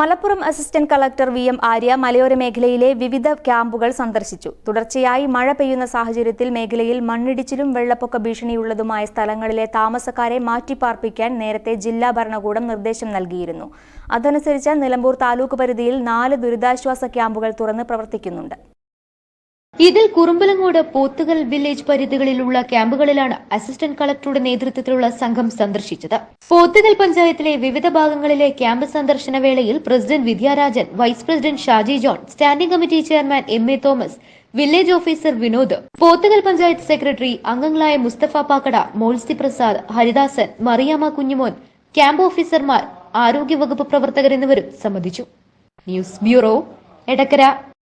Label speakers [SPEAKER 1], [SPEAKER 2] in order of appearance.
[SPEAKER 1] Malappuram assistant collector V M Arya മലയോര മേഖലയിലെ വിവിധ ക്യാമ്പുകൾ സന്ദർശിച്ചു തുടർച്ചയായി മഴ പെയ്യുന്ന സാഹചര്യത്തിൽ മേഖലയിൽ മണ്ണിടിച്ചിലും വെള്ളപ്പൊക്ക ഭീഷണിയുള്ളതുമായ സ്ഥലങ്ങളിലെ താമസക്കാരെ മാറ്റിപ്പാർപ്പിക്കാൻ നേരത്തെ ജില്ലാ ഭരണകൂടം നിർദ്ദേശം നൽകിയിരുന്നു അതനുസരിച്ച് നിലമ്പൂർ താലൂക്ക് പരിധിയിൽ നാല് ദുരിതാശ്വാസ ക്യാമ്പുകൾ തുറന്ന് പ്രവർത്തിക്കുന്നുണ്ട്
[SPEAKER 2] ഇതിൽ കുറുമ്പലങ്ങോട് പോത്തുകൽ വില്ലേജ് പരിധികളിലുള്ള ക്യാമ്പുകളിലാണ് അസിസ്റ്റന്റ് കളക്ടറുടെ നേതൃത്വത്തിലുള്ള സംഘം സന്ദർശിച്ചത് പോത്തുകൽ പഞ്ചായത്തിലെ വിവിധ ഭാഗങ്ങളിലെ ക്യാമ്പ് സന്ദർശന വേളയിൽ president Vidyarajan vice president Shaji John standing committee chairman M A Thomas village officer Vinod Pothukal panchayat secretary അംഗങ്ങളായ മുസ്തഫ പാക്കട മോൾസി പ്രസാദ് ഹരിദാസൻ മറിയാമ കുഞ്ഞുമോൻ ക്യാമ്പ് ഓഫീസർമാർ ആരോഗ്യവകുപ്പ് പ്രവർത്തകർ എന്നിവരും സംബന്ധിച്ചു ന്യൂസ് ബ്യൂറോ എടക്കര